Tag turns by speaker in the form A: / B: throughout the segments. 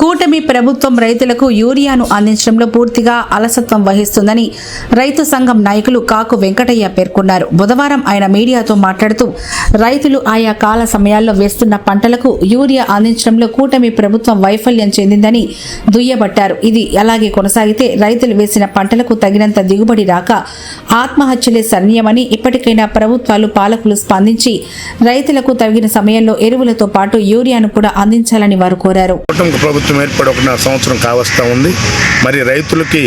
A: కూటమి ప్రభుత్వం రైతులకు యూరియాను అందించడంలో పూర్తిగా అలసత్వం వహిస్తుందని రైతు సంఘం నాయకులు కాకు వెంకటయ్య పేర్కొన్నారు. బుధవారం ఆయన మీడియాతో మాట్లాడుతూ రైతులు ఆయా కాల సమయాల్లో వేస్తున్న పంటలకు యూరియా అందించడంలో కూటమి ప్రభుత్వం వైఫల్యం చెందిందని దుయ్యబట్టారు. ఇది అలాగే కొనసాగితే రైతులు వేసిన పంటలకు తగినంత దిగుబడి రాక ఆత్మహత్యలే సన్నియమని ఇప్పటికైనా ప్రభుత్వాలు పాలకులు స్పందించి రైతులకు తగిన సమయంలో ఎరువులతో పాటు యూరియాను కూడా అందించాలని వారు కోరారు.
B: ప్రభుత్వం ఏర్పడి ఒక సంవత్సరం కావస్తా ఉంది. మరి రైతులకి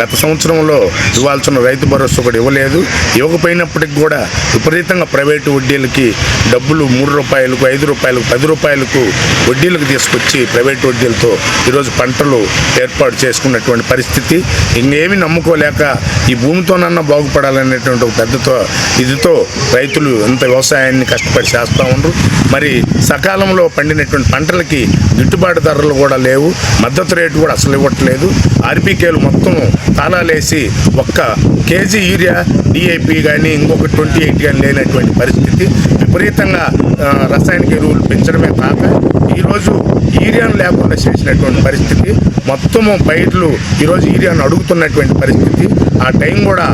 B: గత సంవత్సరంలో ఇవ్వాల్సిన రైతు భరోసా ఒకటి ఇవ్వలేదు. ఇవ్వకపోయినప్పటికి కూడా విపరీతంగా ప్రైవేటు వడ్డీలకి డబ్బులు మూడు రూపాయలకు ఐదు రూపాయలకు పది రూపాయలకు వడ్డీలకు తీసుకొచ్చి ప్రైవేటు వడ్డీలతో ఈరోజు పంటలు ఏర్పాటు చేసుకున్నటువంటి పరిస్థితి. ఇంకేమి నమ్ముకోలేక ఈ భూమితోనన్నా బాగుపడాలనేటువంటి ఒక పెద్దతో ఇదితో రైతులు ఎంత వ్యవసాయాన్ని కష్టపడి చేస్తూ ఉండరు మరి సకాలంలో పండినటువంటి పంటలకి గిట్టుబాటు ధరలు కూడా లేవు. మద్దతు రేటు కూడా అసలు ఇవ్వట్లేదు. ఆర్బీకేలు మొత్తం తాళాలేసి ఒక్క కేజీ యూరియా డిఐపి కానీ ఇంకొక ట్వంటీ ఎయిట్ కానీ లేనటువంటి పరిస్థితి. విపరీతంగా రసాయనిక ఎరువులు పెంచడమే కాక ఈరోజు యూరియాను లేకుండా చేసినటువంటి పరిస్థితి. మొత్తము పైర్లు ఈరోజు ఈరియాను అడుగుతున్నటువంటి పరిస్థితి. ఆ టైం కూడా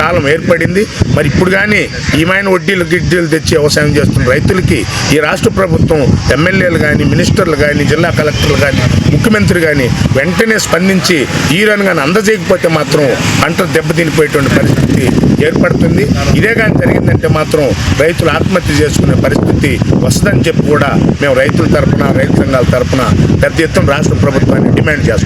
B: కాలం ఏర్పడింది. మరి ఇప్పుడు కానీ ఈమైన వడ్డీలు గిడ్డీలు తెచ్చి వ్యవసాయం చేస్తున్న రైతులకి ఈ రాష్ట్ర ప్రభుత్వం ఎమ్మెల్యేలు కానీ మినిస్టర్లు కానీ జిల్లా కలెక్టర్లు కానీ ముఖ్యమంత్రి కానీ వెంటనే స్పందించి ఈరాను కానీ అందజేయకపోతే మాత్రం పంట దెబ్బతినిపోయేటువంటి పరిస్థితి ఏర్పడుతుంది. ఇదే కానీ జరిగిందంటే మాత్రం రైతులు ఆత్మహత్య చేసుకునే పరిస్థితి వస్తుందని చెప్పి కూడా మేము రైతుల తరఫున రైతు సంఘాల తరపున పెద్ద ఎత్తున రాష్ట్ర ప్రభుత్వాన్ని డిమాండ్ చేస్తాం